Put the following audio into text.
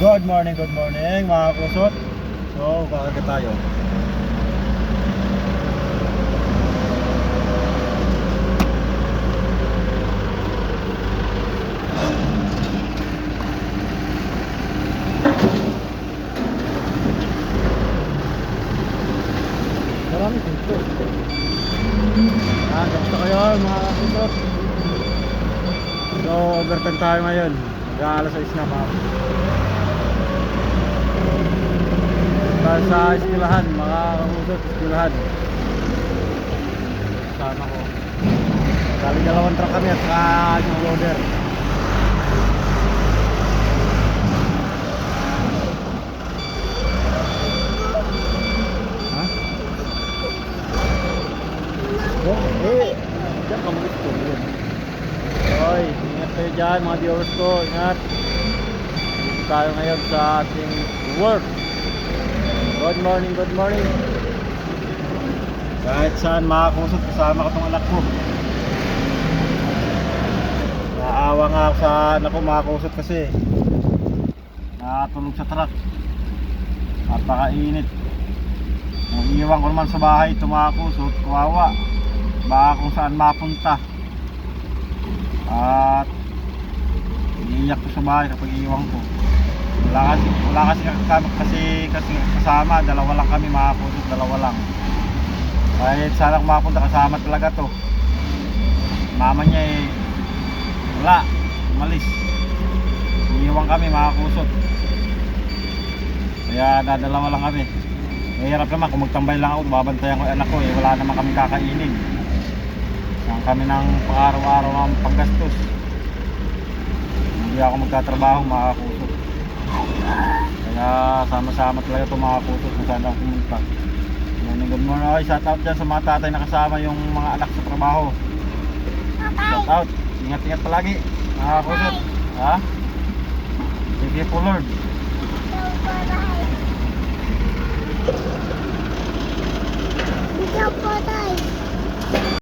Good morning, good morning mga kusot. So, kakagat tayo. Marami dito. Ah, kamusta kayo mga kusot? So, overtime tayo ngayon. Mag-aalas 6 na mga sa eskwelahan, mga kamusot, eskwelahan. Kasama ko. Galing dalawang truck kami at saka yung loader. Oh, eh. Hoy, ingat kayo dyan mga viewers ko. Ingat. Dito tayo ngayon sa ating work. Good morning, good morning. Kahit saan makakusot, kasama ko tong anak ko. Naawa nga ako sa anak ko, makakusot kasi. Nakatulog sa truck. Napakainit. Nung iwan ko naman sa bahay, tumakusot, kawawa. Baka kung saan mapunta. At iiyak ko sa bahay kapag iiwan ko. Wala kasi, wala kasi kasama, kasi, kasi kasama, dalawa lang kami makapunta, dalawa lang. Kahit sana kung makapunta kasama talaga to. Mama niya eh, wala, umalis. Iiwan kami makakusot. Kaya dadalawa lang kami. Mahirap naman kung magtambay lang ako, babantayan ko anak ko eh, wala naman kami kakainin. Saan kami ng pang-araw-araw ang panggastos. Hindi ako magtatrabaho, makakusot. Kaya sama-sama talaga itong mga kutos na saan ako pumunta Morning, good morning. Okay, shout out dyan sa mga tatay na kasama yung mga anak sa trabaho. Shout out. Ingat-ingat palagi. Nakakakusot. Ha? Thank you po Lord. Bye-bye.